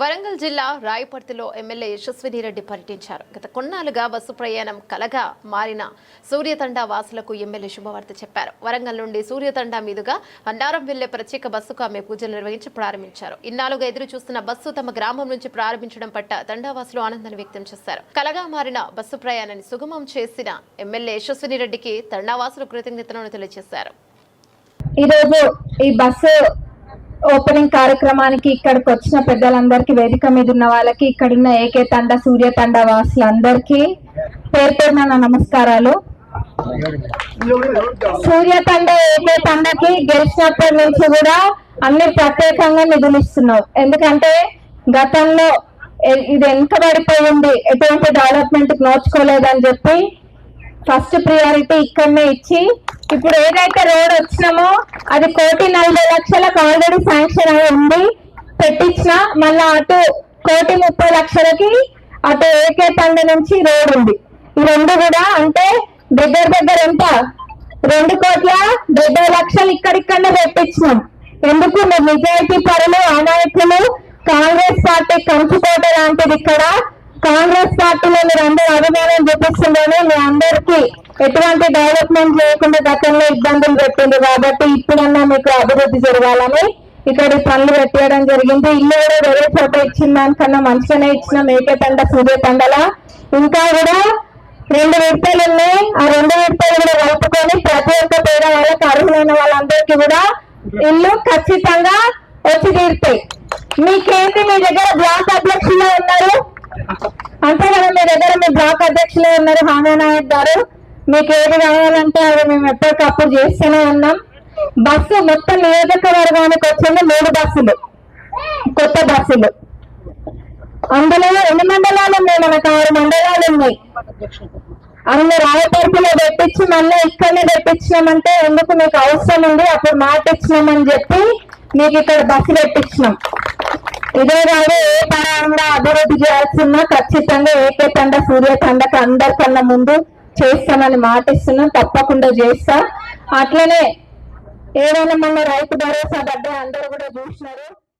వరంగల్ జిల్లా రాయపర్తిలో ఎమ్మెల్యే యశస్విని రెడ్డి పర్యటించారు. గత కొన్నాళ్ళుగా బస్సు ప్రయాణం కలగా మారిన సూర్యతండా వాసులకు ఎమ్మెల్యే శుభవార్త చెప్పారు. వరంగల్ నుండి సూర్యతండా మీదుగా అన్నారం వెళ్ళే ప్రత్యేక బస్సుకు ఆమె పూజలు నిర్వహించి ప్రారంభించారు. ఇన్నాళ్ళుగా ఎదురు చూస్తున్న బస్సు తమ గ్రామం నుంచి ప్రారంభించడం పట్ల తండావాసులు ఆనందాన్ని వ్యక్తం చేశారు. కలగా మారిన బస్సు ప్రయాణాన్ని సుగమం చేసిన ఎమ్మెల్యే యశస్విని రెడ్డికి తండావాసులు కృతజ్ఞతలను తెలియజేశారు. ఈరోజు ఈ బస్సు ఓపెనింగ్ కార్యక్రమానికి ఇక్కడికి వచ్చిన పెద్దలందరికీ వేదిక మీద ఉన్న వాళ్ళకి ఇక్కడున్న ఏకే తండ సూర్య తండ వాసులందరికీ పేరు పేరున నా నమస్కారాలు. సూర్య తండ ఏకే తండకి గెలిచినప్పటి నుంచి కూడా అన్ని ప్రత్యేకంగా నిధులు ఇస్తున్నాం ఎందుకంటే గతంలో ఇది వెనుకబడిపోయింది ఎటువంటి డెవలప్మెంట్ నోచుకోలేదని చెప్పి ఫస్ట్ ప్రియారిటీ ఇక్కడనే ఇచ్చి ఇప్పుడు ఏదైతే రోడ్ వచ్చినామో అది కోటి నలభై లక్షలకు ఆల్రెడీ శాంక్షన్ అయి ఉంది. పెట్టించిన మళ్ళా అటు కోటి ముప్పై లక్షలకి అటు ఏకే తండ నుంచి రోడ్ ఉంది. ఈ రెండు కూడా అంటే దగ్గర దగ్గర ఎంత? రెండు కోట్ల డెబ్బై లక్షలు ఇక్కడిక్కడనే పెట్టించినాం. ఎందుకు? మీరు నిజాయితీ పరులు అనాయకులు కాంగ్రెస్ పార్టీ కంచుకోట లాంటిది ఇక్కడ. కాంగ్రెస్ పార్టీలో మీరు అందరూ అభిమానం చూపిస్తుందని మీ అందరికీ. ఎటువంటి డెవలప్మెంట్ లేకుండా గతంలో ఇబ్బందులు పెట్టింది కాబట్టి ఇప్పుడన్నా మీకు అభివృద్ధి జరగాలని ఇక్కడ పనులు పెట్టేయడం జరిగింది. ఇల్లు కూడా వేరే చోట ఇచ్చిన దానికన్నా మంచిగానే ఇచ్చిన మేకతండ సూర్యతండల ఇంకా కూడా రెండు విడతలు ఉన్నాయి. ఆ రెండు విడతలు కూడా కలుపుకొని ప్రతి ఒక్క పేద వాళ్ళకి అర్హులైన వాళ్ళందరికీ కూడా ఇల్లు ఖచ్చితంగా వచ్చి తీరుతాయి. మీకేంటి మీ దగ్గర బ్లాక్ అధ్యక్షులు ఉన్నారు? అంతే కదా మీ దగ్గర మీ బ్లాక్ అధ్యక్షులు ఉన్నారు హామీ నాయక్ గారు. మీకు ఏది కావాలంటే అది మేము ఎప్పటికప్పుడు చేస్తూనే ఉన్నాం. బస్సు మొత్తం నియోజకవర్గానికి వచ్చింది మూడు బస్సులు కొత్త బస్సులు. అందులో ఎన్ని మండలాలు ఉన్నాయి? మనకు ఆరు మండలాలు ఉన్నాయి. అన్ని రాయపర్తిలో పెట్టించి మళ్ళీ ఇక్కడనే పెట్టించినామంటే ఎందుకు మీకు అవసరం ఉంది? అప్పుడు మాట ఇచ్చినామని చెప్పి మీకు ఇక్కడ బస్సు పెట్టించినాం ఇదే కాదు ఏ పరంగా అభివృద్ధి చేయాల్సిన ఖచ్చితంగా ఏకే తండ సూర్యతండకు అందరికన్నా ముందు చేస్తామని మాట ఇస్తున్నాం తప్పకుండా చేస్తా. అట్లనే ఏదైనా మన రైతు భరోసా దగ్గర అందరూ కూడా చూసినారు.